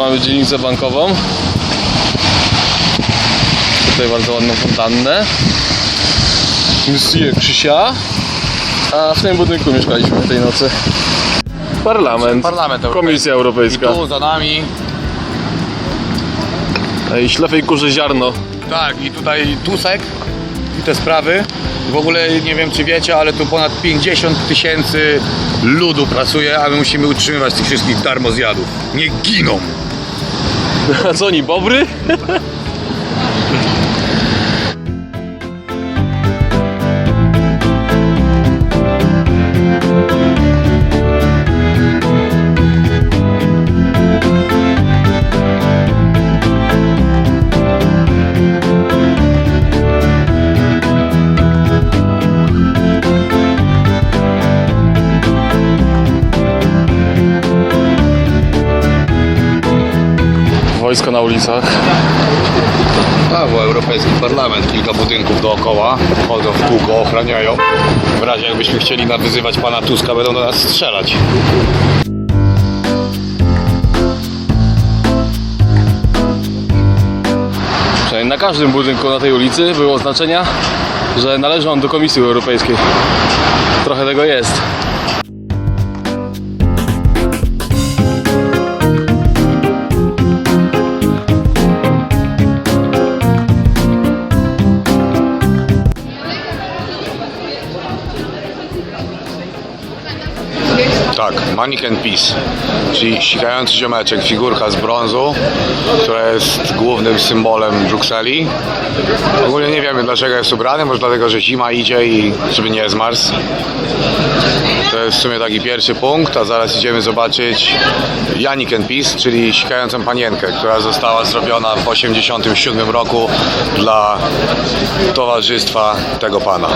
mamy dzielnicę bankową. Tutaj bardzo ładną fontannę. Monsieur Krzysia. A w tym budynku mieszkaliśmy tej nocy. Parlament. Parlament Europejski. Komisja I Europejska. tu za nami, I ślepej kurze ziarno. tak, i tutaj Tusek i te sprawy. W ogóle nie wiem czy wiecie, ale tu ponad 50 tysięcy ludu pracuje, a my musimy utrzymywać tych wszystkich darmozjadów. Nie giną! A co oni, bobry? Wojsko na ulicach. Brawo, Europejski Parlament, kilka budynków dookoła, chodzą w kółko, ochraniają. W razie jakbyśmy chcieli nawyzywać pana Tuska, będą do nas strzelać. Na każdym budynku na tej ulicy były oznaczenia, że należy on do Komisji Europejskiej. Trochę tego jest. Tak, Mannequin Peace, czyli sikający ziomeczek, figurka z brązu, która jest głównym symbolem Brukseli. Ogólnie nie wiemy dlaczego jest ubrany, może dlatego, że zima idzie i żeby nie zmarzł. To jest w sumie taki pierwszy punkt, a zaraz idziemy zobaczyć Janiken Peace, czyli sikającą panienkę, która została zrobiona w 1987 roku dla towarzystwa tego pana.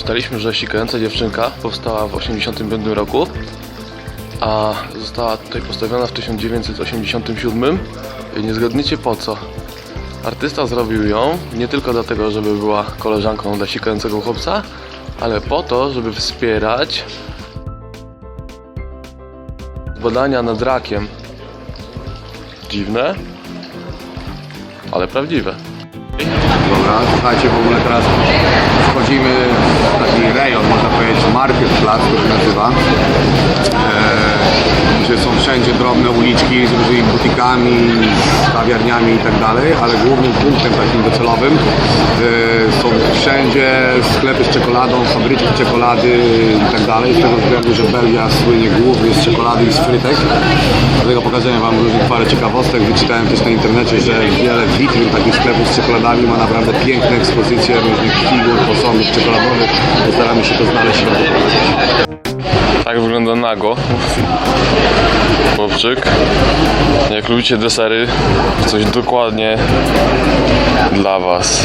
Wyczytaliśmy, że sikająca dziewczynka powstała w 1985 roku, a została tutaj postawiona w 1987. I nie zgadniecie po co. Artysta zrobił ją nie tylko dlatego, żeby była koleżanką dla sikającego chłopca, ale po to, żeby wspierać badania nad rakiem. Dziwne, ale prawdziwe. Dobra, słuchajcie, w ogóle teraz wchodzimy w taki rejon, można powiedzieć, marketplace to się nazywa. E, gdzie są wszędzie drobne uliczki z różnymi butikami, z kawiarniami i tak ale głównym punktem takim docelowym e, są wszędzie sklepy z czekoladą, fabryki czekolady i tak z tego względu, że Belgia słynie głównie z czekolady i z frytek. Dlatego pokażę Wam różnych parę ciekawostek. Wyczytałem też na internecie, że wiele witryn takich sklepów z czekoladami ma naprawdę piękne ekspozycje różnych figur, posągów czekoladowych. Postaramy się to znaleźć i. Tak wygląda nago. Chłopczyk. Jak lubicie desery, coś dokładnie dla Was.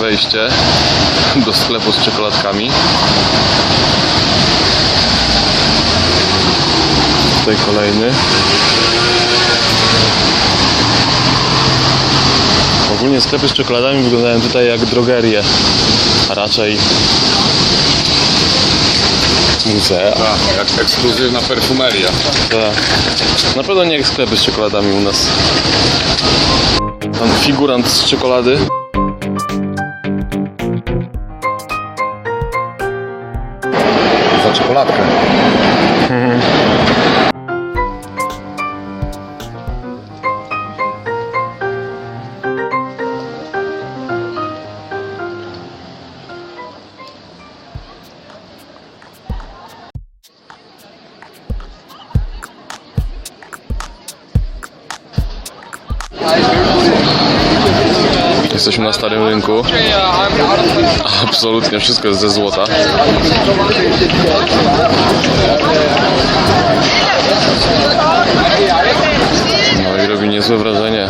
Wejście do sklepu z czekoladkami. Tutaj kolejny. Ogólnie sklepy z czekoladami wyglądają tutaj jak drogerie, a raczej muzea. Tak, jak ekskluzywna perfumeria. Tak. Na pewno nie jak sklepy z czekoladami u nas. Pan figurant z czekolady. Za czekoladkę. Jesteśmy na starym rynku. Absolutnie wszystko jest ze złota. No i robi niezłe wrażenie.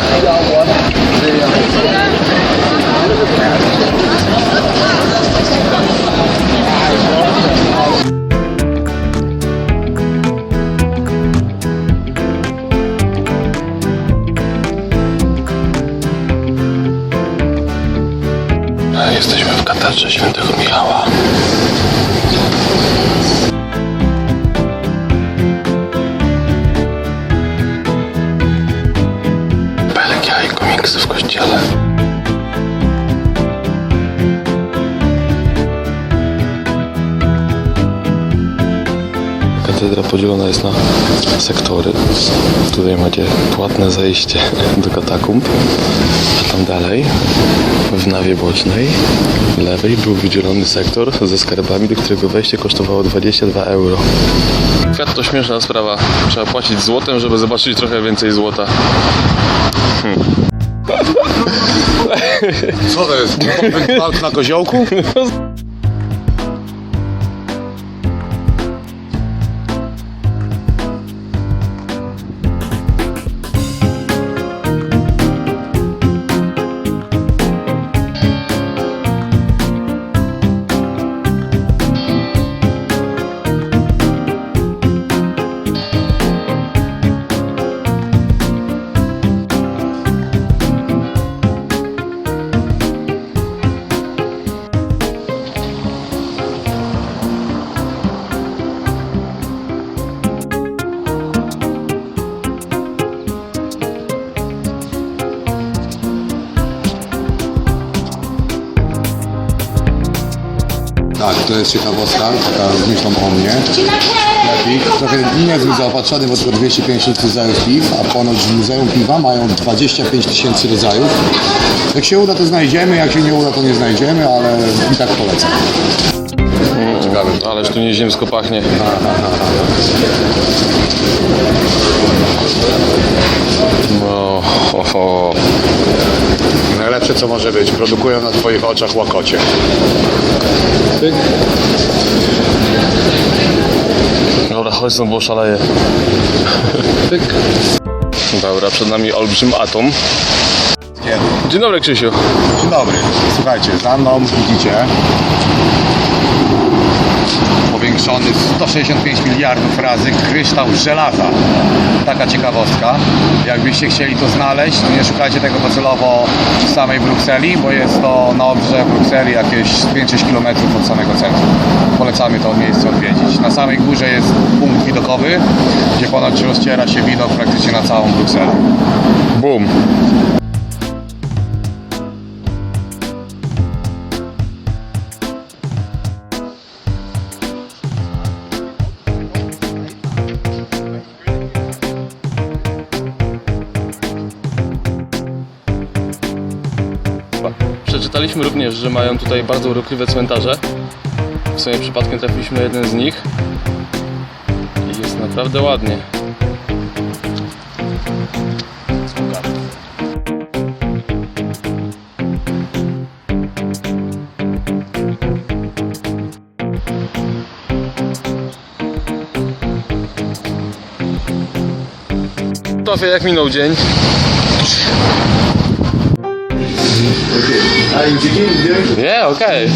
Komiksy w kościele. Katedra podzielona jest na sektory. Tutaj macie płatne zejście do katakumb, a tam dalej, w nawie bocznej, lewej, był wydzielony sektor ze skarbami, do którego wejście kosztowało 22 euro. Kwiat to śmieszna sprawa. Trzeba płacić złotem, żeby zobaczyć trochę więcej złota. Co to jest? Gwałt na koziołku? Tak, to jest ciekawostka, taka myślą o mnie. Lepiej. Trochę niezbyt zaopatrzony, bo tylko 250 rodzajów piw, a ponoć w Muzeum Piwa mają 25 tysięcy rodzajów. Jak się uda, to znajdziemy, jak się nie uda, to nie znajdziemy, ale i tak polecam. Ciekawe. Ależ tu nieziemsko pachnie. No, ho, ho. Najlepsze co może być, produkują na Twoich oczach łakocie. Dobra, chodź stąd, bo szaleję. Dobra, przed nami olbrzym atom. Dzień dobry, Krzysiu. Dzień dobry. Słuchajcie, za mną widzicie powiększony 165 miliardów razy kryształ żelaza. Taka ciekawostka. Jakbyście chcieli to znaleźć, to nie szukajcie tego docelowo w samej Brukseli, bo jest to na obrze Brukseli jakieś 5-6 km od samego centrum. Polecamy to miejsce odwiedzić. Na samej górze jest punkt widokowy, gdzie ponoć rozciera się widok praktycznie na całą Brukselę. Boom. Przeczytaliśmy również, że mają tutaj bardzo urokliwe cmentarze. W sumie przypadkiem trafiliśmy na jeden z nich. I jest naprawdę ładnie. Tofie, jak minął dzień? Nie, okej.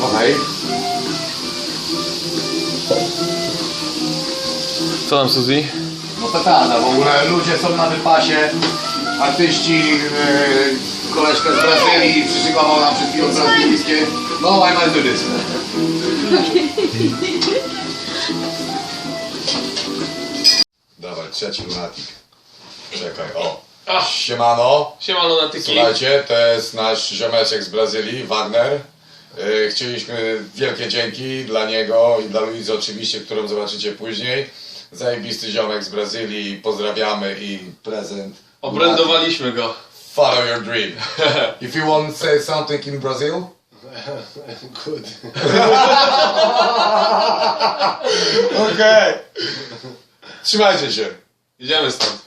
Okej. Co tam, Suzy? No petarda, w ogóle ludzie są na wypasie, artyści, yy, koleżka z Brazylii przyszykował nam przed chwilą brazylijskie. No, I might do this. Trzeci lunatik. Czekaj, o. Siemano. Siemano na tyki. Słuchajcie, to jest nasz ziomeczek z Brazylii, Wagner. Yy, Chcieliśmy wielkie dzięki dla niego i dla Luizy oczywiście, którą zobaczycie później. Zajebisty ziomek z Brazylii, pozdrawiamy i prezent Obrędowaliśmy go. Follow your dream. If you want to say something in Brazil, Good. Okej. Trzymajcie się. Idziemy stąd.